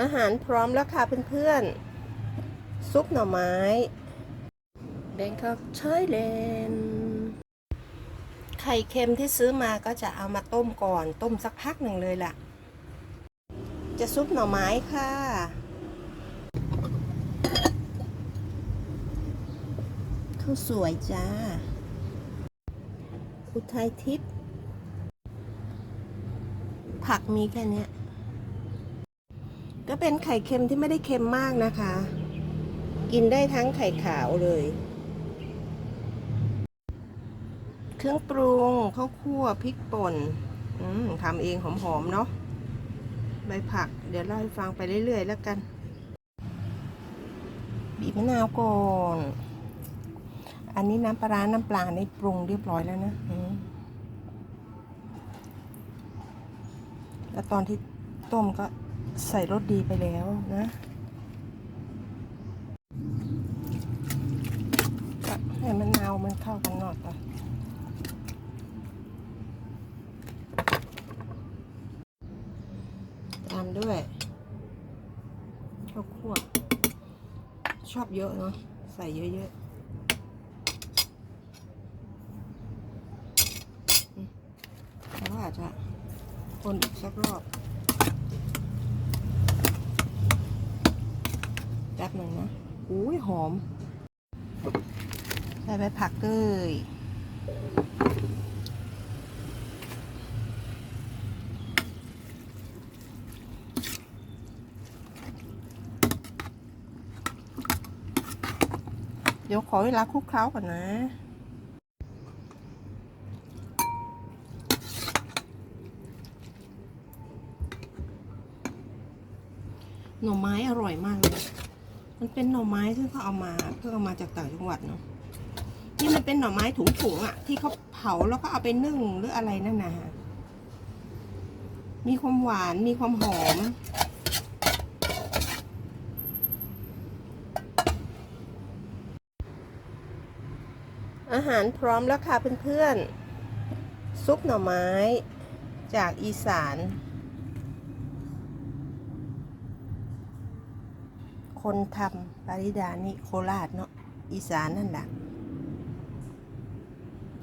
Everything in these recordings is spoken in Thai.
อาหารพร้อมแล้วค่ะเพื่อนๆ ซุปหน่อไม้แบงคอกชอยเลนไข่เค็มที่ซื้อมาก็จะเอามาต้มก่อน ต้มสักพักหนึ่งเลยล่ะ จะซุปหน่อไม้ค่ะ ข้าวสวยจ้า อุทัยทิพย์ผักมีแค่เนี้ย ก็เป็นไข่เค็มที่ไม่ได้เค็มมากนะคะ กินได้ทั้งไข่ขาวเลย เครื่องปรุงข้าวคั่วพริกป่นทำเองหอมๆเนาะใบผัก เดี๋ยวเล่าให้ฟังไปเรื่อยๆแล้วกัน บีบมะนาวก่อนอันนี้น้ำปลาน้ำปลาในปรุงเรียบร้อยแล้วนะแล้วตอนที่ต้มก็ ใส่รสดีไปแล้วนะให้มะนาวมันเข้ากันหน่อยก่อตามด้วยข้าวคั่วชอบเยอะเนาะใส่เยอะๆอืมแล้วอาจจะคนอีกสักรอบ แป๊บหนึ่งนะอุ้ยหอม ใส่ใบผักเลยเดี๋ยวขอเวลาคลุกเคล้าก่อนนะหน่อไม้อร่อยมากเลย มันเป็นหน่อไม้ที่งเขาเอามาเพื่อเอามาจากต่างจังหวัดเนาะนี่มันเป็นหน่อไม้ถุงๆอะ ที่เขาเผาแล้วก็เอาไปนึ่งหรืออะไรนั่นนะฮะมีความหวานมีความหอม อาหารพร้อมแล้วค่ะเพื่อนๆ ซุปหน่อไม้จากอีสาน คนทำปาริดานี่โคราชเนาะอีสานนั่นแหละ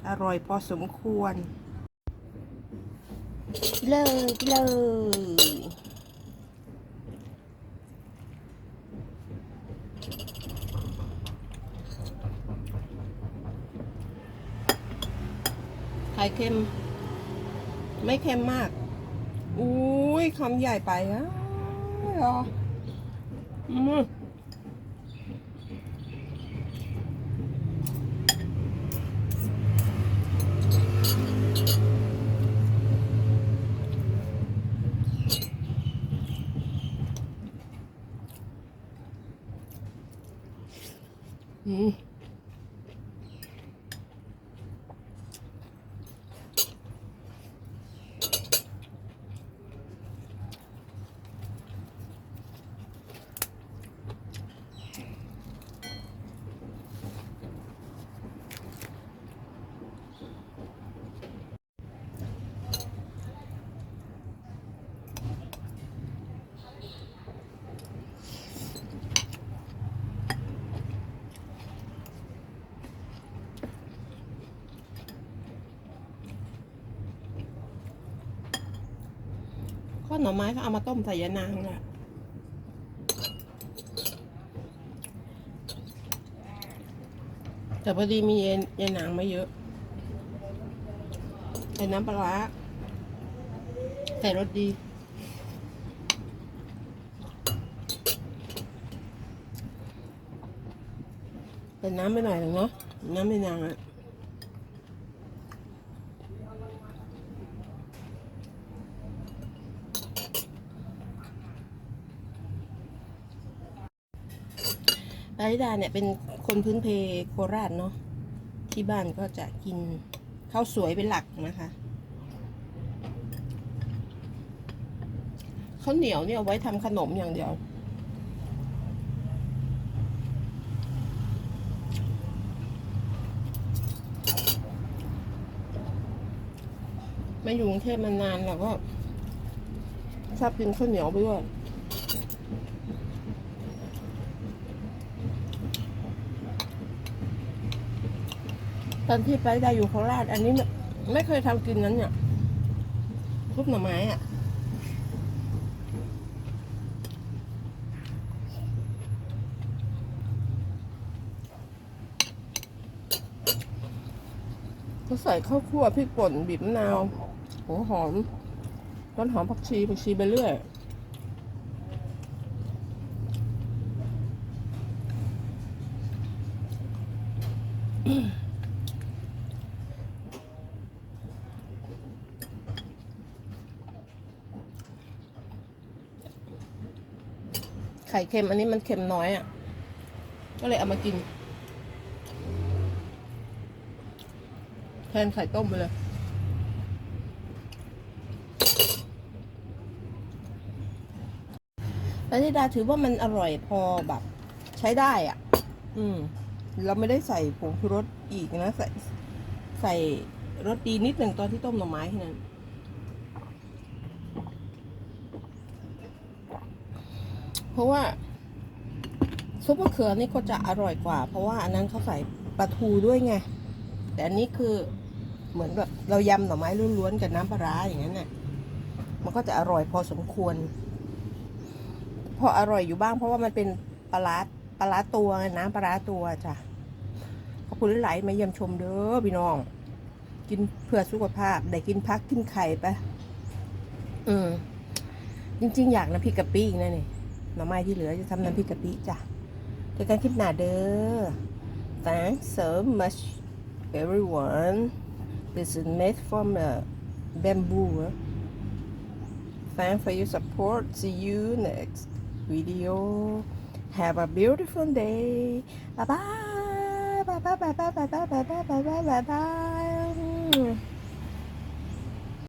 อร่อยพอสมควร เลยเลยไข่เค็ม ไม่เค็มมาก อุ้ยคำใหญ่ไปอะรออื ม อืมข้าวหน่อไม้ก็เอามาต้มใส่ยานางแหละแต่พอดีมีเยายานางไม่เยอะใส่น้ำปลาใส่รสดีเป็นน้ำไปหน่อยหนึ่งเนาะน้ำไม่นางอะ ปาริดาเนี่ยเป็นคนพื้นเพโคราชเนาะที่บ้านก็จะกินข้าวสวยเป็นหลักนะคะข้าวเหนียวเนี่ยเอาไว้ทำขนมอย่างเดียวมาอยู่กรุงเทพมานานเราก็ชอบกินข้าวเหนียวไปด้วย ตอนที่ไปได้อยู่โคราช อันนี้ไม่ไม่เคยทำกินนั้นเนี่ยซุปหน่อไม้อะก็ใส่ข้าวคั่วพริกป่นบีบมะนาวหัวหอมต้นหอมผักชีผักชีไปเรื่อย ข่เค็ม อันนี้มันเค็มน้อยอะ ก็เลยเอามากิน แทนไข่ต้มไปเลยปานิดาถือว่ามันอร่อยพอแบบ ใช้ได้อะ อืม เราไม่ได้ใส่ผงชูรสอีกนะ ใส่ ใส่รสดีนิดหนึ่งตอนที่ต้มหน่อไม้แค่นั้น เพราะว่าซุปมะเขือนี่ก็จะอร่อยกว่า เพราะว่าอันนั้นเขาใส่ปลาทูด้วยไง แต่อันนี้คือเหมือนแบบเรายำหน่อไม้ล้วนๆกับน้ำปลาร้าอย่างนั้นน่ะ มันก็จะอร่อยพอสมควร พออร่อยอยู่บ้างเพราะว่ามันเป็นปลาร้าปลาร้าตัวน้ำปลาร้าตัวจ้ะขอบคุณหลายๆมาเยี่ยมชมเด้อพี่น้อง กินเพื่อสุขภาพ ได้กินพักกินไข่ไปอืมจริง ๆ อยากน้ำพริกะปิอีกนะนี่ หน่อไม้ที่เหลือจะทำน้ำพริกกะปิจ้ะเจอกันคลิปหน้าเด้อ Thanks so much everyone This is made from uh, bamboo Thanks for your support See you next video Have a beautiful day Bye bye Bye bye bye bye bye bye bye bye bye bye bye